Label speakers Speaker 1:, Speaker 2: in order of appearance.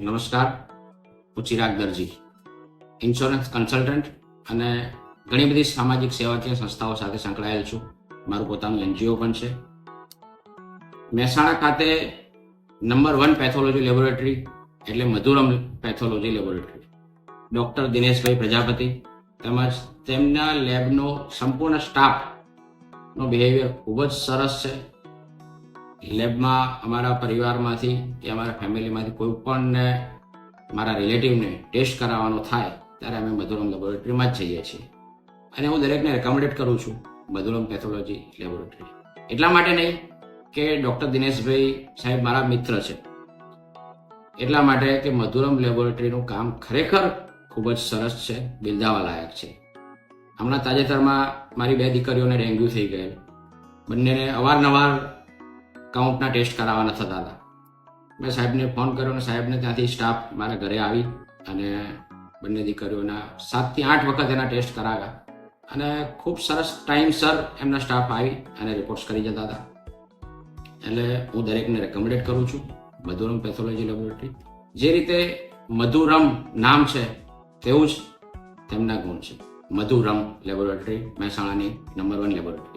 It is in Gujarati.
Speaker 1: નમસ્કાર હું ચિરાગ દરજી ઇન્સ્યોરન્સ કન્સલ્ટન્ટ અને ઘણી બધી સામાજિક સેવાકીય સંસ્થાઓ સાથે સંકળાયેલ છું. મારું પોતાનું એનજીઓ પણ છે. મહેસાણા ખાતે નંબર વન પેથોલોજી લેબોરેટરી એટલે Madhuram pathology laboratory doctor Dineshbhai Prajapati તેમજ તેમના લેબનો સંપૂર્ણ સ્ટાફનો બિહેવિયર ખૂબ જ સરસ છે. લેબમાં, અમારા પરિવારમાંથી કે અમારા ફેમિલીમાંથી કોઈ પણને, મારા રિલેટિવને ટેસ્ટ કરાવવાનો થાય, ત્યારે અમે મધુરમ લેબોરેટરીમાં જ જઈએ છીએ. અને હું દરેકને રેકમેન્ડેડ કરું છું, મધુરમ પેથોલોજી લેબોરેટરી એટલા માટે નહીં કે ડૉક્ટર દિનેશભાઈ સાહેબ મારા મિત્ર છે. એટલા માટે કે મધુરમ લેબોરેટરીનું કામ ખરેખર ખૂબ જ સરસ છે બિરદાવા લાયક છે. હમણાં તાજેતરમાં મારી બે દીકરીઓને ડેન્ગ્યુ થઈ ગયેલ. બંનેને અવારનવાર કાઉન્ટના ટેસ્ટ કરાવવાના થતા હતા. મેં સાહેબને ફોન કર્યો અને સાહેબને ત્યાંથી સ્ટાફ મારા ઘરે આવી અને બંને દીકરીઓના સાતથી આઠ વખત એના ટેસ્ટ કરાવ્યા. અને ખૂબ સરસ ટાઈમસર એમના સ્ટાફ આવી અને રિપોર્ટ્સ કરી જતા હતા. એટલે હું દરેકને રેકમેન્ડેડ કરું છું, મધુરમ પેથોલોજી લેબોરેટરી જે રીતે મધુરમ નામ છે, તેવું જ તેમના ગુણ છે. મધુરમ લેબોરેટરી મહેસાણાની નંબર વન લેબોરેટરી